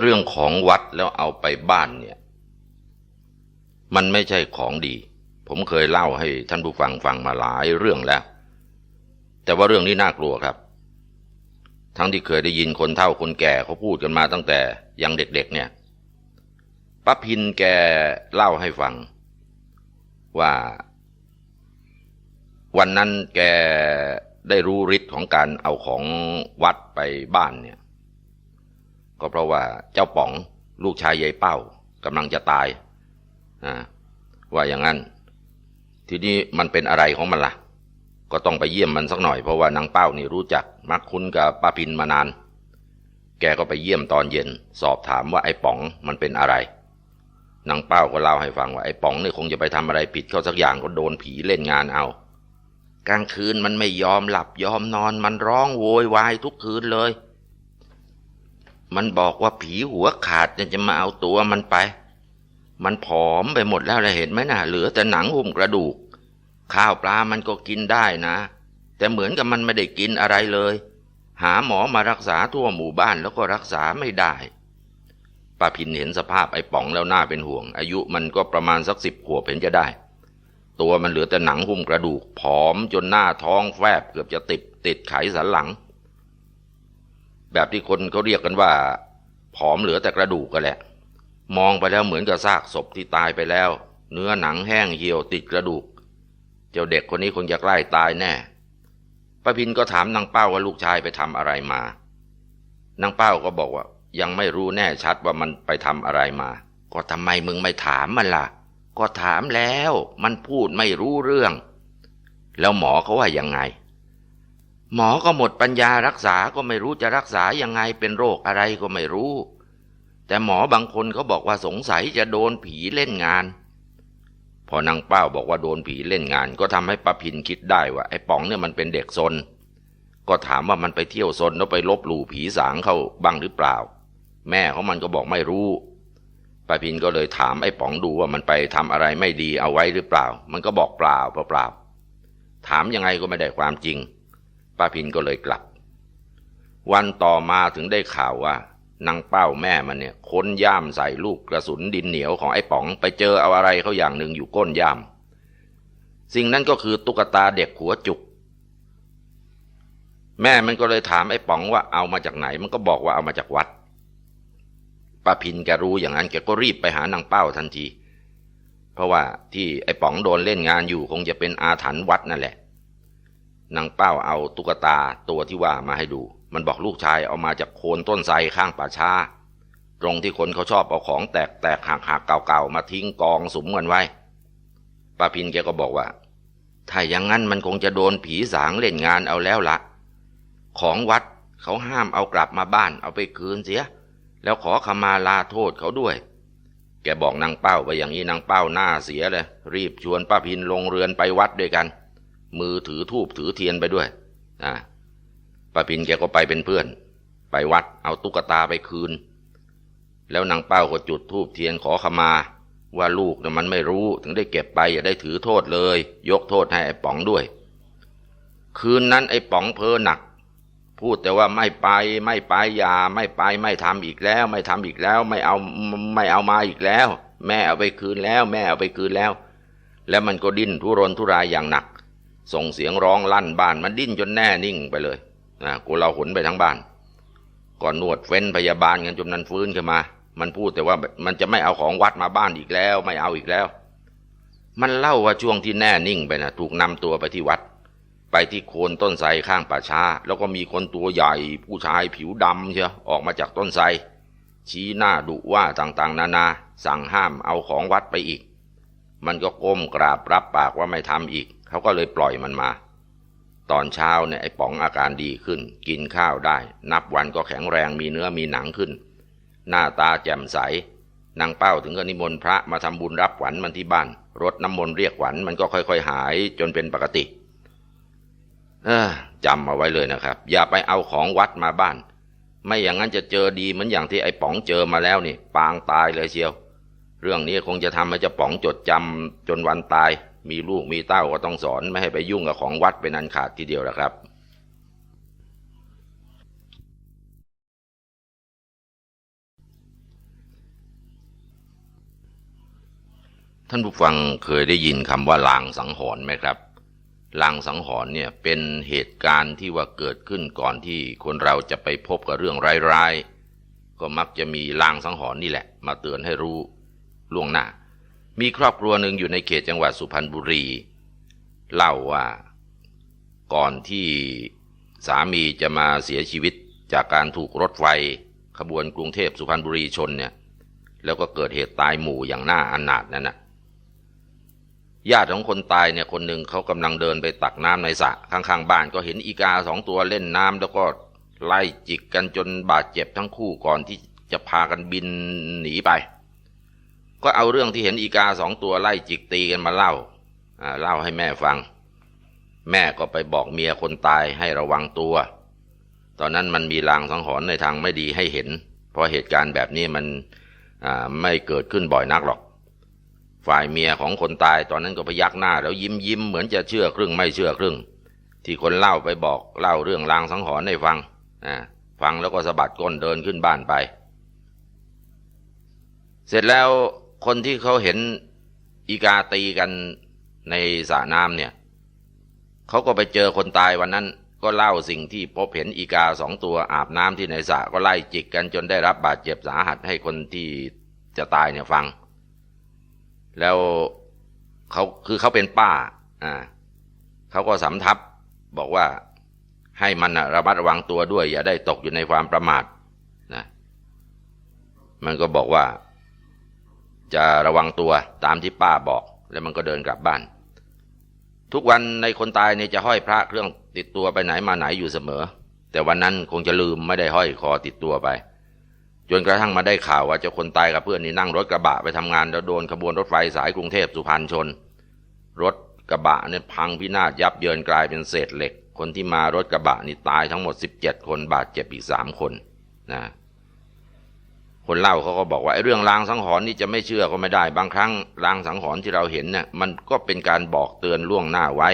เรื่องของวัดแล้วเอาไปบ้านเนี่ย มันไม่ใช่ของดี ผมเคยเล่าให้ท่านผู้ฟังฟังมาหลายเรื่องแล้ว แต่ว่าเรื่องนี้น่ากลัวครับ ทั้งที่เคยได้ยินคนเฒ่าคนแก่เขาพูดกันมาตั้งแต่ยังเด็กๆเนี่ยป้าพินแกเล่าให้ฟัง ว่า วันนั้นแกได้รู้ฤทธิ์ของการเอาของวัดไปบ้านเนี่ย ก็เพราะว่าเจ้าป๋องลูกชายยายเป้ากำลังจะตายว่าอย่างนั้น ทีนี้มันเป็นอะไรของมันละ่ะ ก็ต้องไปเยี่ยมมันสักหน่อยเพราะว่านางเป้านี่รู้จักมักคุ้นกับป้าพินมานาน แกก็ไปเยี่ยมตอนเย็น สอบถามว่าไอ้ป๋องมันเป็นอะไรนางเป้าก็เล่าให้ฟังว่าไอ้ป๋องนี่คงจะไปทำอะไรผิดเขาสักอย่างก็โดนผีเล่นงานเอา กลางคืนมันไม่ยอมหลับยอมนอนมันร้องโวยวายทุกคืนเลย มันบอกว่าผีหัวขาดจะมาเอาตัวมันไป มันผอมไปหมดแล้วเลยเห็นไหมนะ่ะ เหลือแต่หนังหุ้มกระดูก ข้าวปลามันก็กินได้นะ แต่เหมือนกับมันไม่ได้กินอะไรเลย หาหมอมารักษาทั่วหมู่บ้านแล้วก็รักษาไม่ได้ป้าพินเห็นสภาพไอ้ป๋องแล้วน่าเป็นห่วง อายุมันก็ประมาณสักสิบขวบเห็นจะได้ ตัวมันเหลือแต่หนังหุ้มกระดูก ผอมจนหน้าท้องแฟบเกือบจะติดติดไขสันหลัง แบบที่คนเขาเรียกกันว่า ผอมเหลือแต่กระดูกกันแหละ มองไปแล้วเหมือนกับซากศพที่ตายไปแล้ว เนื้อหนังแห้งเหี่ยวติดกระดูก เจ้าเด็กคนนี้คงจะใกล้ตายแน่ป้าพินก็ถามนางเป้าว่าลูกชายไปทำอะไรมานางเป้าก็บอกว่า ยังไม่รู้แน่ชัดว่ามันไปทำอะไรมา ก็ทำไมมึงไม่ถามมันล่ะ ก็ถามแล้ว มันพูดไม่รู้เรื่อง แล้วหมอเขาว่ายังไง หมอก็หมดปัญญารักษาก็ไม่รู้จะรักษายังไงเป็นโรคอะไรก็ไม่รู้ แต่หมอบางคนเขาบอกว่าสงสัยจะโดนผีเล่นงาน พอนางเป้าบอกว่าโดนผีเล่นงาน ก็ทำให้ป้าพินคิดได้ว่าไอ้ป๋องเนี่ยมันเป็นเด็กซนก็ถามว่ามันไปเที่ยวซนแล้วไปลบหลู่ผีสางเขาบ้างหรือเปล่า แม่ของมันก็บอกไม่รู้ป้าพินก็เลยถามไอ้ป๋องดูว่ามันไปทำอะไรไม่ดีเอาไว้หรือเปล่า มันก็บอกเปล่าเปล่าถามยังไงก็ไม่ได้ความจริง ป้าพินก็เลยกลับ วันต่อมาถึงได้ข่าวว่านางเป้าแม่มันเนี่ยค้นย่ามใส่ลูกกระสุนดินเหนียวของไอ้ป๋องไปเจอเอาอะไรเขาอย่างหนึ่งอยู่ก้นย่าม สิ่งนั้นก็คือตุ๊กตาเด็กหัวจุก แม่มันก็เลยถามไอ้ป๋องว่าเอามาจากไหน มันก็บอกว่าเอามาจากวัดป้าพินแกรู้อย่างนั้นแกก็รีบไปหานางเป้าทันที เพราะว่าที่ไอ้ป๋องโดนเล่นงานอยู่คงจะเป็นอาถรรพ์วัดนั่นแหละ นางเป้าเอาตุ๊กตาตัวที่ว่ามาให้ดู มันบอกลูกชายเอามาจากโคนต้นไทรข้างป่าช้า ตรงที่คนเขาชอบเอาของแตกแตกหักหักเก่าๆมาทิ้งกองสุมกันไว้ป้าพินแกก็บอกว่า ถ้าอย่างนั้นมันคงจะโดนผีสางเล่นงานเอาแล้วละของวัดเขาห้ามเอากลับมาบ้านเอาไปคืนเสีย แล้วขอขมาลาโทษเขาด้วย แกบอกนางเป้าไปอย่างนี้นางเป้าหน้าเสียเลยรีบชวนป้าพินลงเรือนไปวัดด้วยกัน มือถือทูบถือเทียนไปด้วยอ่าป้าพินแกก็ไปเป็นเพื่อน ไปวัดเอาตุ๊กตาไปคืน แล้วนางเป้าก็จุดทูบเทียนขอขมา ว่าลูกเนี่ยมันไม่รู้ถึงได้เก็บไปอย่าได้ถือโทษเลย ยกโทษให้ไอ้ป๋องด้วย คืนนั้นไอ้ป๋องเพ้อหนัก พูดแต่ว่าไม่ไปไม่ไปอย่าไม่ไปไม่ทำอีกแล้ว ไม่ทำอีกแล้วไม่เอาไม่เอามาอีกแล้ว แม่เอาไปคืนแล้ว แม่เอาไปคืนแล้ว แล้วมันก็ดิ้นทุรนทุรายอย่างหนัก ส่งเสียงร้องลั่นบ้านมันดิ้นจนแน่นิ่งไปเลยนะกูเราหนไปทั้งบ้าน ก่อนนวดเฟ้นพยาบาลกันจนนั้นฟื้นขึ้นมา มันพูดแต่ว่ามันจะไม่เอาของวัดมาบ้านอีกแล้ว ไม่เอาอีกแล้ว มันเล่าว่าช่วงที่แน่นิ่งไปนะถูกนำตัวไปที่วัด ไปที่โคนต้นไทรข้างป่าช้า แล้วก็มีคนตัวใหญ่ ผู้ชายผิวดำเชียวออกมาจากต้นไทรชี้หน้าดุว่าต่างๆ นานา สั่งห้ามเอาของวัดไปอีก มันก็ก้มกราบรับปากว่าไม่ทำอีก เขาก็เลยปล่อยมันมา ตอนเช้าเนี่ยไอ้ป๋องอาการดีขึ้น กินข้าวได้ นับวันก็แข็งแรงมีเนื้อมีหนังขึ้น หน้าตาแจ่มใสนางเป้าถึงก็นิมนต์พระมาทำบุญรับขวัญมันที่บ้าน รดน้ำมนต์เรียกขวัญมันก็ค่อย ๆ หายจนเป็นปกติจำเอาไว้เลยนะครับ อย่าไปเอาของวัดมาบ้าน ไม่อย่างนั้นจะเจอดีเหมือนอย่างที่ไอ้ป๋องเจอมาแล้วนี่ ปางตายเลยเชียว เรื่องนี้คงจะทำให้เจ้าป๋องจดจำจนวันตาย มีลูกมีเต้าก็ต้องสอนไม่ให้ไปยุ่งกับของวัดไปนันขาดทีเดียวนะครับท่านผู้ฟังเคยได้ยินคำว่าลางสังหรณ์ไหมครับ ลางสังหรณ์เนี่ยเป็นเหตุการณ์ที่ว่าเกิดขึ้นก่อนที่คนเราจะไปพบกับเรื่องร้ายๆก็มักจะมีลางสังหรณ์นี่แหละ มาเตือนให้รู้ล่วงหน้า มีครอบครัวหนึ่งอยู่ในเขตจังหวัดสุพรรณบุรี เล่าว่าก่อนที่สามีจะมาเสียชีวิตจากการถูกรถไฟขบวนกรุงเทพสุพรรณบุรีชนเนี่ยแล้วก็เกิดเหตุตายหมู่อย่างน่าอนาถนั่นนะญาติของคนตายเนี่ยคนหนึ่งเขากำลังเดินไปตักน้ำในสระข้างๆบ้านก็เห็นอีกาสองตัวเล่นน้ำแล้วก็ไล่จิกกันจนบาดเจ็บทั้งคู่ก่อนที่จะพากันบินหนีไป ก็เอาเรื่องที่เห็นอีกาสองตัวไล่จิกตีกันมาเล่าเล่าให้แม่ฟัง แม่ก็ไปบอกเมียคนตายให้ระวังตัว ตอนนั้นมันมีลางสังหรณ์ในทางไม่ดีให้เห็น เพราะเหตุการณ์แบบนี้มันไม่เกิดขึ้นบ่อยนักหรอก ฝ่ายเมียของคนตายตอนนั้นก็พยักหน้า แล้วยิ้มยิ้มเหมือนจะเชื่อครึ่งไม่เชื่อครึ่ง ที่คนเล่าไปบอกเล่าเรื่องลางสังหรณ์ให้ฟังฟังแล้วก็สะบัดก้นเดินขึ้นบ้านไป เสร็จแล้ว คนที่เขาเห็นอีกาตีกันในสระน้ำเนี่ยเขาก็ไปเจอคนตายวันนั้น ก็เล่าสิ่งที่พบเห็นอีกาสองตัวอาบน้ำที่ในสระก็ไล่จิกกันจนได้รับบาดเจ็บสาหัสให้คนที่จะตายเนี่ยฟัง แล้วเขาคือเขาเป็นป้าอ่าเขาก็สำทับบอกว่าให้มันระมัดระวังตัวด้วย อย่าได้ตกอยู่ในความประมาทนะมันก็บอกว่า จะระวังตัวตามที่ป้าบอก แล้วมันก็เดินกลับบ้าน ทุกวันในคนตายเนี่ยจะห้อยพระเครื่องติดตัวไปไหนมาไหนอยู่เสมอ แต่วันนั้นคงจะลืมไม่ได้ห้อยคอติดตัวไป จนกระทั่งมาได้ข่าวว่าเจ้าคนตายกับเพื่อนนี่นั่งรถกระบะไปทำงานแล้วโดนขบวนรถไฟสายกรุงเทพสุพรรณชน รถกระบะเนี่ยพังพินาศยับเยินกลายเป็นเศษเหล็ก คนที่มารถกระบะนี่ตายทั้งหมด 17 คนบาดเจ็บอีกสามคนนะ คนเล่าเขาก็บอกว่าเรื่องลางสังหรณ์นี่จะไม่เชื่อก็ไม่ได้ บางครั้งลางสังหรณ์ที่เราเห็นเนี่ยมันก็เป็นการบอกเตือนล่วงหน้าไว้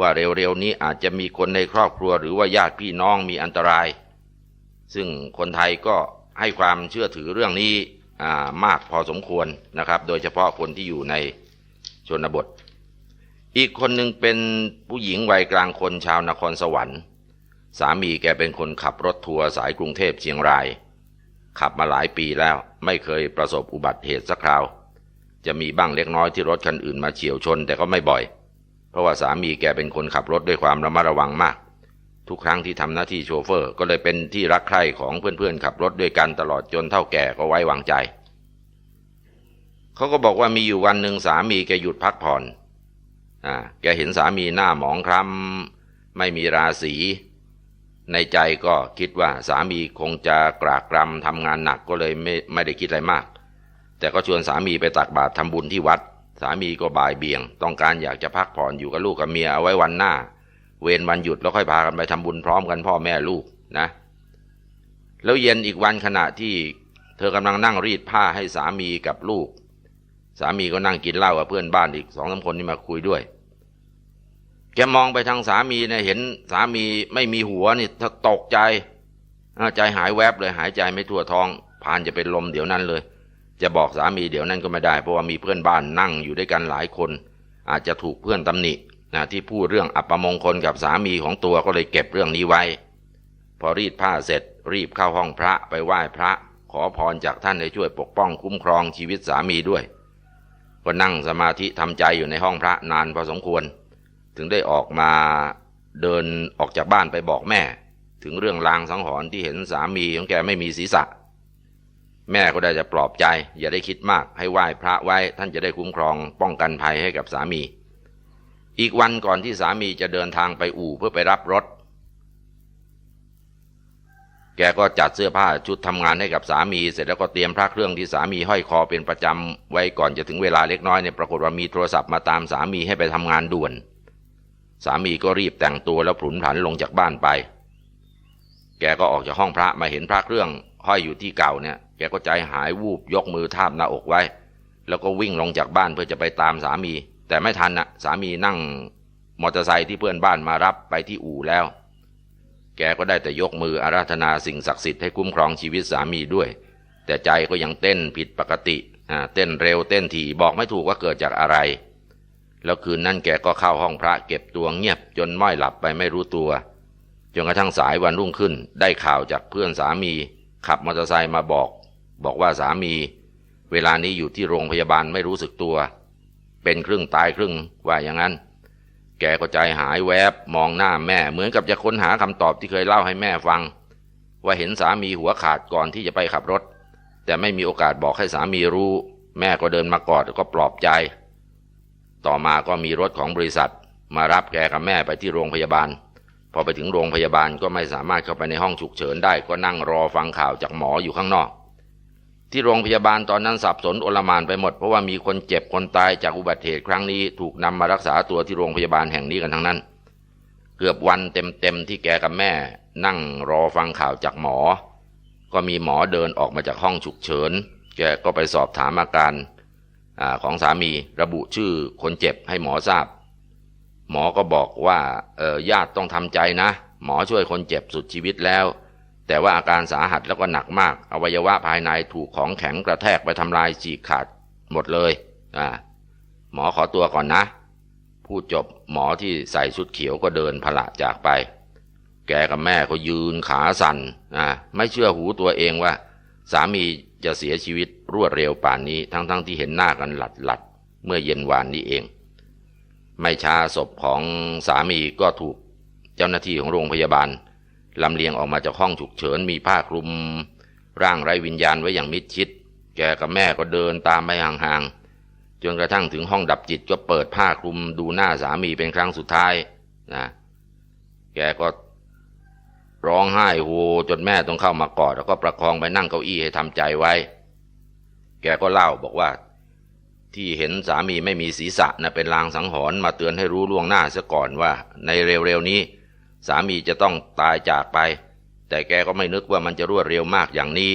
ว่าเร็วๆนี้อาจจะมีคนในครอบครัวหรือว่าญาติพี่น้องมีอันตราย ซึ่งคนไทยก็ให้ความเชื่อถือเรื่องนี้มากพอสมควรนะครับ โดยเฉพาะคนที่อยู่ในชนบท อีกคนหนึ่งเป็นผู้หญิงวัยกลางคนชาวนครสวรรค์ สามีแกเป็นคนขับรถทัวร์สายกรุงเทพเชียงราย ขับมาหลายปีแล้วไม่เคยประสบอุบัติเหตุสักคราว จะมีบ้างเล็กน้อยที่รถคันอื่นมาเฉียวชนแต่ก็ไม่บ่อย เพราะว่าสามีแกเป็นคนขับรถด้วยความระมัดระวังมาก ทุกครั้งที่ทำหน้าที่โชเฟอร์ ก็เลยเป็นที่รักใคร่ของเพื่อนๆขับรถด้วยกันตลอดจนเท่าแก่ก็ไว้วางใจเขาก็บอกว่ามีอยู่วันหนึ่งสามีแกหยุดพักผ่อนอ่าแกเห็นสามีหน้าหมองคล้ำไม่มีราศี ในใจก็คิดว่าสามีคงจะกรากรำทำงานหนักก็เลยไม่ไม่ได้คิดอะไรมาก แต่ก็ชวนสามีไปตักบาตรทำบุญที่วัด สามีก็บ่ายเบี่ยง ต้องการอยากจะพักผ่อนอยู่กับลูกกับเมียเอาไว้วันหน้า เวรวันหยุดแล้วค่อยพากันไปทำบุญพร้อมกันพ่อแม่ลูกนะ แล้วเย็นอีกวันขณะที่เธอกำลังนั่งรีดผ้าให้สามีกับลูก สามีก็นั่งกินเหล้ากับเพื่อนบ้านอีกสองสาคนที่มาคุยด้วย แกมองไปทางสามีเนี่ยเห็นสามีไม่มีหัวนี่ถ้าตกใจใจหายแวบเลยหายใจไม่ทั่วท้องพานจะเป็นลมเดี๋ยวนั้นเลย จะบอกสามีเดี๋ยวนั้นก็ไม่ได้ เพราะว่ามีเพื่อนบ้านนั่งอยู่ด้วยกันหลายคน อาจจะถูกเพื่อนตำหนินะที่พูดเรื่องอัปมงคลกับสามีของตัวก็เลยเก็บเรื่องนี้ไว้ พอรีดผ้าเสร็จ รีบเข้าห้องพระไปไหว้พระ ขอพรจากท่านให้ช่วยปกป้องคุ้มครองชีวิตสามีด้วยก็นั่งสมาธิทำใจอยู่ในห้องพระนานพอสมควร ถึงได้ออกมาเดินออกจากบ้านไปบอกแม่ ถึงเรื่องลางสังหรณ์ที่เห็นสามีของแกไม่มีศีรษะ แม่ก็ได้จะปลอบใจ อย่าได้คิดมากให้ไหว้พระไว้ท่านจะได้คุ้มครองป้องกันภัยให้กับสามี อีกวันก่อนที่สามีจะเดินทางไปอู่เพื่อไปรับรถ แกก็จัดเสื้อผ้าชุดทำงานให้กับสามี เสร็จแล้วก็เตรียมพระเครื่องที่สามีห้อยคอเป็นประจำไว้ก่อนจะถึงเวลาเล็กน้อยเนี่ยปรากฏว่ามีโทรศัพท์มาตามสามีให้ไปทำงานด่วน สามีก็รีบแต่งตัวแล้วผุนผันลงจากบ้านไป แกก็ออกจากห้องพระมาเห็นพระเครื่องห้อยอยู่ที่เก่าเนี่ย แกก็ใจหายวูบยกมือทาบหน้าอกไว้ แล้วก็วิ่งลงจากบ้านเพื่อจะไปตามสามี แต่ไม่ทันนะสามีนั่งมอเตอร์ไซค์ที่เพื่อนบ้านมารับไปที่อู่แล้ว แกก็ได้แต่ยกมืออาราธนาสิ่งศักดิ์สิทธิ์ให้คุ้มครองชีวิตสามีด้วย แต่ใจก็ยังเต้นผิดปกติอ่าเต้นเร็วเต้นถี่บอกไม่ถูกว่าเกิดจากอะไร แล้วคืนนั้นแกก็เข้าห้องพระเก็บตัวเงียบจนม้อยหลับไปไม่รู้ตัว จนกระทั่งสายวันรุ่งขึ้น ได้ข่าวจากเพื่อนสามี ขับมอเตอร์ไซค์มาบอก บอกว่าสามี เวลานี้อยู่ที่โรงพยาบาลไม่รู้สึกตัว เป็นครึ่งตายครึ่งว่าอย่างนั้น แกก็ใจหายแวบมองหน้าแม่เหมือนกับจะค้นหาคำตอบที่เคยเล่าให้แม่ฟัง ว่าเห็นสามีหัวขาดก่อนที่จะไปขับรถ แต่ไม่มีโอกาสบอกให้สามีรู้ แม่ก็เดินมากอดก็ปลอบใจ ต่อมาก็มีรถของบริษัท มารับแกกับแม่ไปที่โรงพยาบาล พอไปถึงโรงพยาบาลก็ไม่สามารถเข้าไปในห้องฉุกเฉินได้ก็นั่งรอฟังข่าวจากหมออยู่ข้างนอก ที่โรงพยาบาลตอนนั้นสับสนโอลมานไปหมดเพราะว่ามีคนเจ็บคนตายจากอุบัติเหตุครั้งนี้ถูกนำมารักษาตัวที่โรงพยาบาลแห่งนี้กันทั้งนั้น เกือบวันเต็มๆที่แกกับแม่ นั่งรอฟังข่าวจากหมอ ก็มีหมอเดินออกมาจากห้องฉุกเฉิน แกก็ไปสอบถามอาการ ของสามีระบุชื่อคนเจ็บให้หมอทราบ หมอก็บอกว่าญาติต้องทำใจนะ หมอช่วยคนเจ็บสุดชีวิตแล้ว แต่ว่าอาการสาหัสแล้วก็หนักมาก อวัยวะภายในถูกของแข็งกระแทกไปทำลายฉีกขาดหมดเลยอ่าหมอขอตัวก่อนนะ พูดจบหมอที่ใส่ชุดเขียวก็เดินพละจากไป แกกับแม่ก็ยืนขาสั่นอ่าไม่เชื่อหูตัวเองว่า สามีจะเสียชีวิตรวดเร็วป่านนี้ทั้งๆทที่เห็นหน้ากันหลัดหลัดเมื่อเย็นวานนี้เอง ไม่ช้าศพของสามีก็ถูกเจ้าหน้าที่ของโรงพยาบาลลำเลียงออกมาจากห้องฉุกเฉินมีผ้าคลุม ร่างไร้วิญญาณไว้อย่างมิดชิด แกกับแม่ก็เดินตามไปห่างๆจนกระทั่งถึงห้องดับจิตก็เปิดผ้าคลุมดูหน้าสามีเป็นครั้งสุดท้ายนะแกก็ ร้องไห้โฮจนแม่ต้องเข้ามากอดแล้วก็ประคองไปนั่งเก้าอี้ให้ทำใจไว้ แกก็เล่าบอกว่า ที่เห็นสามีไม่มีศีรษะนะเป็นลางสังหรณ์มาเตือนให้รู้ล่วงหน้าซะก่อนว่า ในเร็วๆนี้ สามีจะต้องตายจากไป แต่แกก็ไม่นึกว่ามันจะรวดเร็วมากอย่างนี้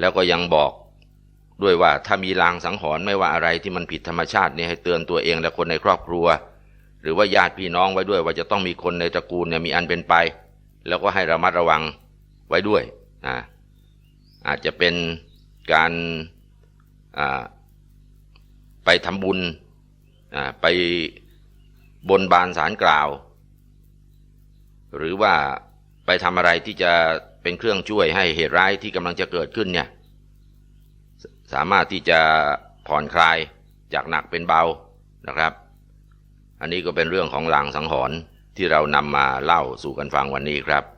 แล้วก็ยังบอกด้วยว่าถ้ามีลางสังหรณ์ไม่ว่าอะไรที่มันผิดธรรมชาติเนี่ยให้เตือนตัวเองและคนในครอบครัว หรือว่าญาติพี่น้องไว้ด้วยว่าจะต้องมีคนในตระกูลเนี่ยมีอันเป็นไป แล้วก็ให้ระมัดระวังไว้ด้วยอ่าอาจจะเป็นการไปทำบุญไปบนบานสารกล่าว หรือว่าไปทำอะไรที่จะเป็นเครื่องช่วยให้เหตุร้ายที่กำลังจะเกิดขึ้นเนี่ยสามารถที่จะผ่อนคลายจากหนักเป็นเบานะครับ อันนี้ก็เป็นเรื่องของหลางสังหรณ์ ที่เรานำมาเล่าสู่กันฟังวันนี้ครับ